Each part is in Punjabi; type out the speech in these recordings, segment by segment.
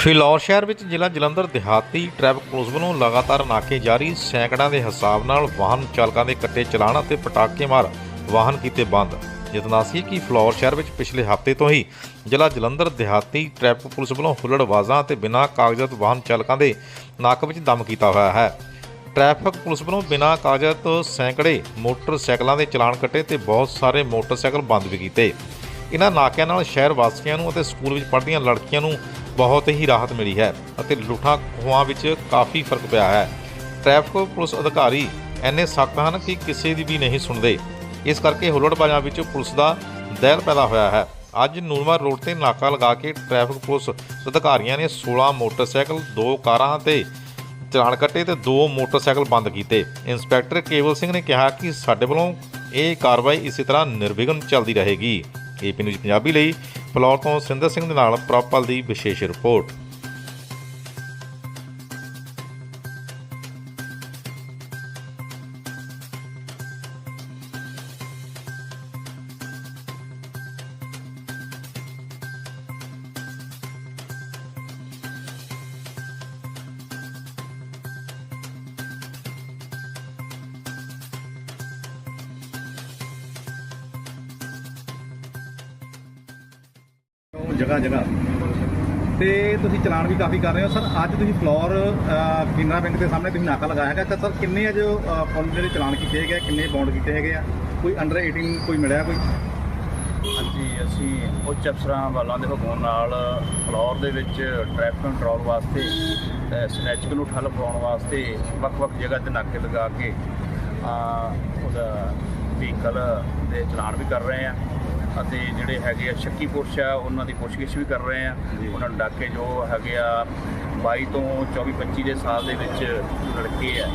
ਫਿਲੌਰ ਸ਼ਹਿਰ ਵਿੱਚ ਜ਼ਿਲ੍ਹਾ ਜਲੰਧਰ ਦਿਹਾਤੀ ਟ੍ਰੈਫਿਕ ਪੁਲਿਸ ਵੱਲੋਂ ਲਗਾਤਾਰ ਨਾਕੇ ਜਾਰੀ, ਸੈਂਕੜਾਂ ਦੇ ਹਿਸਾਬ ਨਾਲ ਵਾਹਨ ਚਾਲਕਾਂ ਦੇ ਕੱਟੇ ਚਲਾਣ ਅਤੇ ਪਟਾਕੇ ਮਾਰ ਵਾਹਨ ਕੀਤੇ ਬੰਦ। ਜਿਤਨਾ ਸੀ ਕਿ ਫਲੌਰ ਸ਼ਹਿਰ ਵਿੱਚ ਪਿਛਲੇ ਹਫ਼ਤੇ ਤੋਂ ਹੀ ਜ਼ਿਲ੍ਹਾ ਜਲੰਧਰ ਦਿਹਾਤੀ ਟ੍ਰੈਫਿਕ ਪੁਲਿਸ ਵੱਲੋਂ ਹੁੱਲੜਬਾਜ਼ਾਂ ਅਤੇ ਬਿਨਾਂ ਕਾਗਜ਼ਾਤ ਵਾਹਨ ਚਾਲਕਾਂ ਦੇ ਨਾਕ ਵਿੱਚ ਦਮ ਕੀਤਾ ਹੋਇਆ ਹੈ। ਟ੍ਰੈਫਿਕ ਪੁਲਿਸ ਵੱਲੋਂ ਬਿਨਾਂ ਕਾਗਜ਼ਾਤ ਸੈਂਕੜੇ ਮੋਟਰਸਾਈਕਲਾਂ ਦੇ ਚਲਾਨ ਕੱਟੇ ਤੇ ਬਹੁਤ ਸਾਰੇ ਮੋਟਰਸਾਈਕਲ ਬੰਦ ਵੀ ਕੀਤੇ। ਇਹਨਾਂ ਨਾਕਿਆਂ ਨਾਲ ਸ਼ਹਿਰ ਵਾਸੀਆਂ ਨੂੰ ਅਤੇ ਸਕੂਲ ਵਿੱਚ ਪੜ੍ਹਦੀਆਂ ਲੜਕੀਆਂ ਨੂੰ ਬਹੁਤ ਹੀ ਰਾਹਤ ਮਿਲੀ ਹੈ ਅਤੇ ਲੁੱਟਾਂ ਖੋਹਾਂ ਵਿੱਚ ਕਾਫੀ ਫ਼ਰਕ ਪਿਆ ਹੈ। ਟ੍ਰੈਫਿਕ ਪੁਲਿਸ ਅਧਿਕਾਰੀ ਐਨੇ ਸਖਤ ਹਨ ਕਿ ਕਿਸੇ ਦੀ ਵੀ ਨਹੀਂ ਸੁਣਦੇ। ਇਸ ਕਰਕੇ ਹੁੱਲੜਬਾਜ਼ਾਂ ਵਿੱਚ ਪੁਲਿਸ ਦਾ ਦਹਿਲ ਪੈਦਾ ਹੋਇਆ ਹੈ। ਅੱਜ ਨੂਰਮਾ ਰੋਡ ਤੇ ਨਾਕਾ ਲਗਾ ਕੇ ਟ੍ਰੈਫਿਕ ਪੁਲਿਸ ਅਧਿਕਾਰੀਆਂ ਨੇ 16 ਮੋਟਰਸਾਈਕਲ, ਦੋ ਕਾਰਾਂ ਤੇ ਚਲਾਨ ਕੱਟੇ ਤੇ ਦੋ ਮੋਟਰਸਾਈਕਲ ਬੰਦ ਕੀਤੇ। ਇੰਸਪੈਕਟਰ ਕੇਵਲ ਸਿੰਘ ਨੇ ਕਿਹਾ ਕਿ ਸਾਡੇ ਵੱਲੋਂ ਇਹ ਕਾਰਵਾਈ ਇਸੇ ਤਰ੍ਹਾਂ ਨਿਰਵਿਘਨ ਚੱਲਦੀ ਰਹੇਗੀ। ਏਪੀ ਨਿਊਜ਼ ਪੰਜਾਬੀ ਲਈ ਫਲੋਰ ਤੋਂ ਸਿੰਦਰ ਸਿੰਘ ਦੇ ਨਾਲ ਪ੍ਰੋਪਲ ਦੀ ਵਿਸ਼ੇਸ਼ ਰਿਪੋਰਟ। ਜਗ੍ਹਾ ਜਗ੍ਹਾ। ਤੇ ਤੁਸੀਂ ਚਲਾਨ ਵੀ ਕਾਫੀ ਕਰ ਰਹੇ ਹੋ। ਸਰ ਅੱਜ ਤੁਸੀਂ ਫਲੋਰ ਅਹ, ਕੇਨਰਾ ਬੈਂਕ ਦੇ ਸਾਹਮਣੇ ਤੁਸੀਂ ਨਾਕਾ ਲਗਾਇਆ ਹੈਗਾ? ਤਾਂ ਸਰ ਕਿੰਨੇ ਅੱਜ ਪੁਲਿਸ ਜਿਹੜੇ ਚਲਾਨ ਕੀਤੇ ਹੈਗੇ ਆ ਕਿੰਨੇ ਬੌਂਡ ਕੀਤੇ ਹੈਗੇ ਆ? ਕੋਈ ਅੰਡਰ 18 ਕੋਈ ਮਿਲਿਆ ਕੋਈ? ਹਾਂਜੀ ਅਸੀਂ ਉੱਚ ਅਫਸਰਾਂ ਵਾਲਾਂ ਦੇ ਹੁਕਮ ਨਾਲ ਫਲੋਰ ਦੇ ਵਿੱਚ ਟ੍ਰੈਫਿਕ ਕੰਟਰੋਲ ਵਾਸਤੇ ਅ, ਸਨੈਚਿੰਗ ਨੂੰ ਠੱਲ ਪਾਉਣ ਵਾਸਤੇ ਵੱਖ-ਵੱਖ ਜਗ੍ਹਾ ਤੇ ਨਾਕੇ ਲਗਾ ਕੇ ਆ ਉਹਦਾ ਵਹੀਕਲ ਦੇ ਚਲਾਨ ਵੀ ਕਰ ਰਹੇ ਆ। ਅਤੇ ਜਿਹੜੇ ਹੈਗੇ ਆ ਸ਼ੱਕੀ ਪੁਰਸ਼ ਆ ਉਹਨਾਂ ਦੀ ਪੁੱਛਗਿੱਛ ਵੀ ਕਰ ਰਹੇ ਆ। ਉਹਨਾਂ ਨੂੰ ਡਾਕੇ ਜੋ ਹੈਗੇ ਆ 22 ਤੋਂ 24 25 ਦੇ ਸਾਲ ਦੇ ਵਿੱਚ ਲੜਕੇ ਆ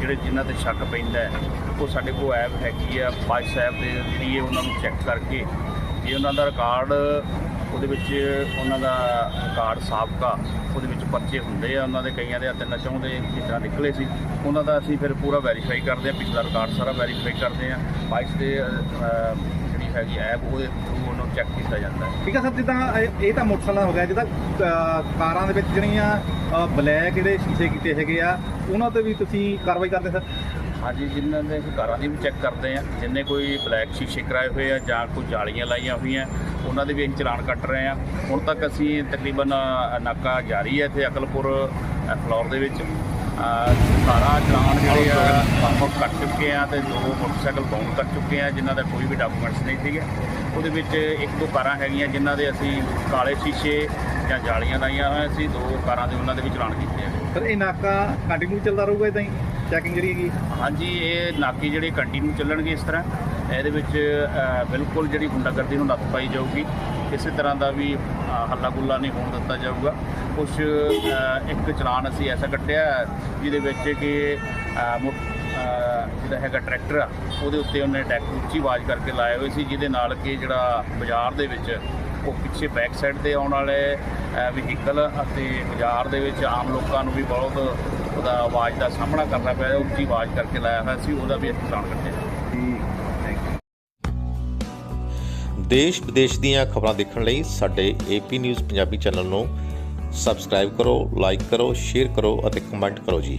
ਜਿਹੜੇ ਜਿਨ੍ਹਾਂ ਤੇ ਸ਼ੱਕ ਪੈਂਦਾ ਉਹ ਸਾਡੇ ਕੋਲ ਐਪ ਹੈਗੀ ਆ ਪਾਜ ਸਾਹਿਬ ਦੇ ਜਰੀਏ ਉਹਨਾਂ ਨੂੰ ਚੈੱਕ ਕਰਕੇ ਜੇ ਉਹਨਾਂ ਦਾ ਰਿਕਾਰਡ ਉਹਦੇ ਵਿੱਚ ਉਹਨਾਂ ਦਾ ਰਿਕਾਰਡ ਸਾਬਕਾ ਉਹਦੇ ਵਿੱਚ ਪਰਚੇ ਹੁੰਦੇ ਆ ਉਹਨਾਂ ਦੇ ਕਈਆਂ ਦੇ ਹੱਥ ਨਾ ਚਾਹੁੰਦੇ ਜਿਸ ਤਰ੍ਹਾਂ ਨਿਕਲੇ ਸੀ ਉਹਨਾਂ ਦਾ ਅਸੀਂ ਫਿਰ ਪੂਰਾ ਵੈਰੀਫਾਈ ਕਰਦੇ ਆ ਪਿਛਲਾ ਰਿਕਾਰਡ ਸਾਰਾ ਵੈਰੀਫਾਈ ਕਰਦੇ ਆ ਬਾਈਸ ਦੇ ਜਿਹੜੀ ਹੈਗੀ ਐਪ ਉਹਦੇ ਥਰੂ ਉਹਨੂੰ ਚੈੱਕ ਕੀਤਾ ਜਾਂਦਾ ਹੈ। ਠੀਕ ਹੈ ਸਰ ਜਿੱਦਾਂ ਇਹ ਇਹ ਤਾਂ ਮੋਟਰਸਾਈਕਲ ਹੋ ਗਿਆ ਜਿੱਦਾਂ ਕਾਰਾਂ ਦੇ ਵਿੱਚ ਜਿਹੜੀਆਂ ਬਲੈਕ ਜਿਹੜੇ ਸ਼ੀਸ਼ੇ ਕੀਤੇ ਹੈਗੇ ਆ ਉਹਨਾਂ ਤੇ ਵੀ ਤੁਸੀਂ ਕਾਰਵਾਈ ਕਰਦੇ ਸਰ? ਹਾਂਜੀ ਜਿਨ੍ਹਾਂ ਦੇ ਅਸੀਂ ਕਾਰਾਂ ਦੀ ਵੀ ਚੈੱਕ ਕਰਦੇ ਆ ਜਿੰਨੇ ਕੋਈ ਬਲੈਕ ਸ਼ੀਸ਼ੇ ਕਰਾਏ ਹੋਏ ਆ ਜਾਂ ਕੋਈ ਜਾਲੀਆਂ ਲਾਈਆਂ ਹੋਈਆਂ ਉਹਨਾਂ ਦੇ ਵੀ ਅਸੀਂ ਚਲਾਨ ਕੱਟ ਰਹੇ ਆ ਹੁਣ ਤੱਕ ਅਸੀਂ ਤਕਰੀਬਨ ਅ, ਨਾਕਾ ਜਾਰੀ ਹੈ ਇੱਥੇ ਅਕਲਪੁਰ ਅ, ਫਲੋਰ ਦੇ ਵਿੱਚ। ਅ, ਸਾਰਾ ਚਲਾਨ ਜਿਹੜੇ ਆ ਆਪਾਂ ਕੱਟ ਚੁੱਕੇ ਆ ਤੇ ਦੋ ਮੋਟਰਸਾਈਕਲ ਬਾਉਂਡ ਕਰ ਚੁੱਕੇ ਆ ਜਿਨ੍ਹਾਂ ਦਾ ਕੋਈ ਵੀ ਡਾਕੂਮੈਂਟਸ ਨਹੀਂ ਸੀਗੇ। ਉਹਦੇ ਵਿੱਚ ਇੱਕ ਦੋ ਕਾਰਾਂ ਹੈਗੀਆਂ ਜਿਨ੍ਹਾਂ ਦੇ ਅਸੀਂ ਕਾਲੇ ਸ਼ੀਸ਼ੇ ਜਾਂ ਜਾਲੀਆਂ ਲਾਈਆਂ ਹੋਈਆਂ ਸੀ ਦੋ ਕਾਰਾਂ ਦੇ ਉਹਨਾਂ ਦੇ ਵੀ ਚਲਾਨ ਕੀਤੇ ਆ। ਸਰ ਇਹ ਨਾਕਾ ਕੰਟੀਨਿਊ ਚੱਲਦਾ ਰਹੂਗਾ ਇਦਾਂ ਹੀ? ਚੈਕਿੰਗ ਜਿਹੜੀ ਹੈਗੀ? ਹਾਂਜੀ ਇਹ ਨਾਕੇ ਜਿਹੜੇ ਕੰਟੀਨਿਊ ਚੱਲਣਗੇ ਇਸ ਤਰ੍ਹਾਂ। ਇਹਦੇ ਵਿੱਚ ਬਿਲਕੁਲ ਜਿਹੜੀ ਗੁੰਡਾਗਰਦੀ ਨੂੰ ਨੱਥ ਪਾਈ ਜਾਊਗੀ। ਕਿਸੇ ਤਰ੍ਹਾਂ ਦਾ ਵੀ ਹੱਲਾ ਗੁੱਲਾ ਨਹੀਂ ਹੋਣ ਦਿੱਤਾ ਜਾਊਗਾ। ਕੁਝ ਇੱਕ ਚਲਾਨ ਅਸੀਂ ਐਸਾ ਕੱਟਿਆ ਜਿਹਦੇ ਵਿੱਚ ਕਿ ਜਿਹੜਾ ਹੈਗਾ ਟਰੈਕਟਰ ਆ, ਉਹਦੇ ਉੱਤੇ ਉਹਨੇ ਡੈਕ ਉੱਚੀ ਆਵਾਜ਼ ਕਰਕੇ ਲਾਏ ਹੋਏ ਸੀ, ਜਿਹਦੇ ਨਾਲ ਕਿ ਜਿਹੜਾ ਬਾਜ਼ਾਰ ਦੇ ਵਿੱਚ ਉਹ ਪਿੱਛੇ ਬੈਕ ਸਾਈਡ ਤੇ ਆਉਣ ਵਾਲੇ ਵਹੀਕਲ ਅਤੇ ਬਾਜ਼ਾਰ ਦੇ ਵਿੱਚ ਆਮ ਲੋਕਾਂ ਨੂੰ ਵੀ ਬਹੁਤ ਉਹਦਾ ਆਵਾਜ਼ ਦਾ ਸਾਹਮਣਾ ਕਰਨਾ ਪਿਆ, ਉੱਚੀ ਆਵਾਜ਼ ਕਰਕੇ ਲਾਇਆ ਹੋਇਆ ਸੀ, ਉਹਦਾ ਵੀ ਅਸੀਂ ਕੱਟਿਆ ਦੇਸ਼ ਵਿਦੇਸ਼ ਦੀਆਂ ਖਬਰਾਂ ਦੇਖਣ ਲਈ ਸਾਡੇ ਏਪੀ ਨਿਊਜ਼ ਪੰਜਾਬੀ ਚੈਨਲ ਨੂੰ ਸਬਸਕ੍ਰਾਈਬ ਕਰੋ ਲਾਈਕ ਕਰੋ ਸ਼ੇਅਰ ਕਰੋ ਅਤੇ ਕਮੈਂਟ ਕਰੋ ਜੀ।